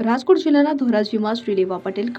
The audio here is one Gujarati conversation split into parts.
રાજકોટ જિલ્લાના ધોરાજીમાં શ્રી લેવા પટેલ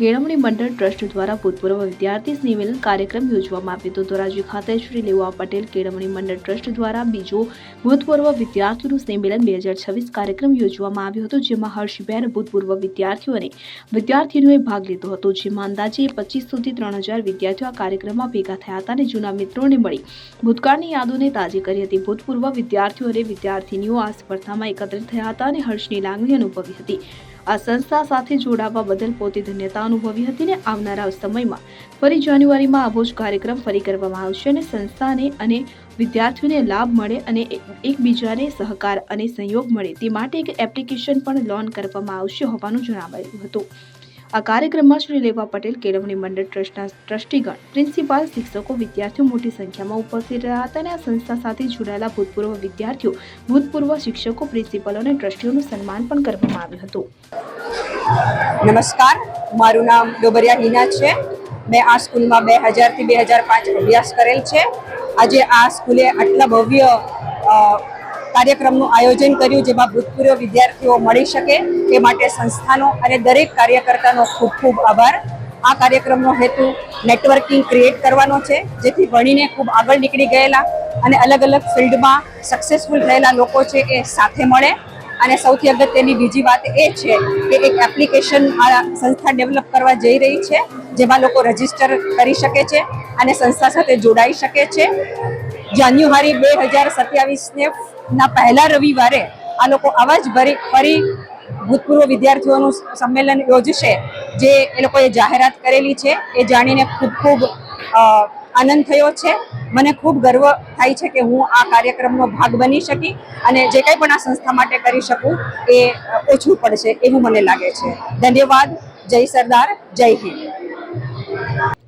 કેળવણી મંડળ ટ્રસ્ટ દ્વારા ભૂતપૂર્વ વિદ્યાર્થી સ્નેહમિલન કાર્યક્રમ યોજવામાં આવ્યો હતો. ધોરાજી ખાતે શ્રી લેવા પટેલ કેળવણી મંડળ ટ્રસ્ટ દ્વારા બીજો ભૂતપૂર્વ વિદ્યાર્થીઓનું સ્નેહમિલન બે હજાર છવ્વીસ કાર્યક્રમ યોજવામાં આવ્યો હતો, જેમાં હર્ષબેન ભૂતપૂર્વ વિદ્યાર્થીઓ અને વિદ્યાર્થીઓએ ભાગ લીધો હતો, જેમાં અંદાજે પચીસોથી ત્રણ હજાર વિદ્યાર્થીઓ આ કાર્યક્રમમાં ભેગા થયા હતા અને જૂના મિત્રોને મળી ભૂતકાળની યાદોને તાજી કરી હતી. ભૂતપૂર્વ વિદ્યાર્થીઓ અને વિદ્યાર્થીનીઓ આ સ્પર્ધામાં એકત્રિત થયા હતા અને હર્ષની લાગણી અનુભવી હતી. આ સંસ્થા સાથે જોડાવા બદલ પોતે ધન્યતા અનુભવી હતી ને આવનારા સમયમાં ફરી જાન્યુઆરીમાં આવો જ કાર્યક્રમ ફરી કરવામાં આવશે અને સંસ્થાને અને વિદ્યાર્થીઓને લાભ મળે અને એકબીજાને સહકાર અને સહયોગ મળે તે માટે એક એપ્લિકેશન પણ લોન્ચ કરવામાં આવશે હોવાનું જણાવાયું હતું. આ કાર્યક્રમમાં શ્રી લેવા પટેલ, કેળવણી મંડળ ટ્રસ્ટના ટ્રસ્ટીગણ, પ્રિન્સિપાલ, શિક્ષકો, વિદ્યાર્થીઓ મોટી સંખ્યામાં ઉપસ્થિત રહ્યા હતા અને આ સંસ્થા સાથે જોડાયેલા ભૂતપૂર્વ વિદ્યાર્થીઓ, ભૂતપૂર્વ શિક્ષકો, પ્રિન્સિપલો અને ટ્રસ્ટીઓનું સન્માન પણ કરવામાં આવ્યું હતું. નમસ્કાર. મારું નામ ડોબરિયા હિના છે. મેં આ સ્કૂલમાં બે હજારથી બે હજાર પાંચ અભ્યાસ કરેલ છે. આજે આ સ્કૂલે આટલા ભવ્ય કાર્યક્રમનું આયોજન કર્યું, જેમાં ભૂતપૂર્વ વિદ્યાર્થીઓ મળી શકે તે માટે સંસ્થાનો અને દરેક કાર્યકર્તાનો ખૂબ ખૂબ આભાર. આ કાર્યક્રમનો હેતુ નેટવર્કિંગ ક્રિએટ કરવાનો છે, જેથી ભણીને ખૂબ આગળ નીકળી ગયેલા અને અલગ અલગ ફિલ્ડમાં સક્સેસફુલ થયેલા લોકો છે એ સાથે મળે. અને સૌથી અગત્યની બીજી વાત એ છે કે એક એપ્લિકેશન આ સંસ્થા ડેવલપ કરવા જઈ રહી છે, જેમાં લોકો રજિસ્ટર કરી શકે છે અને સંસ્થા સાથે જોડાઈ શકે છે. જાન્યુઆરી બે હજાર સત્યાવીસને ના પહેલા રવિવારે આ લોકો આવા જ ભરી, ફરી ભૂતપૂર્વ વિદ્યાર્થીઓનું સંમેલન યોજશે, જે એ લોકોએ જાહેરાત કરેલી છે. એ જાણીને ખૂબ ખૂબ આનંદ થયો છે. મને ખૂબ ગર્વ થાય છે કે હું આ કાર્યક્રમનો ભાગ બની શકી અને જે કંઈ પણ આ સંસ્થા માટે કરી શકું એ ઓછું પડશે એવું મને લાગે છે. ધન્યવાદ. જય સરદાર. જય Hind.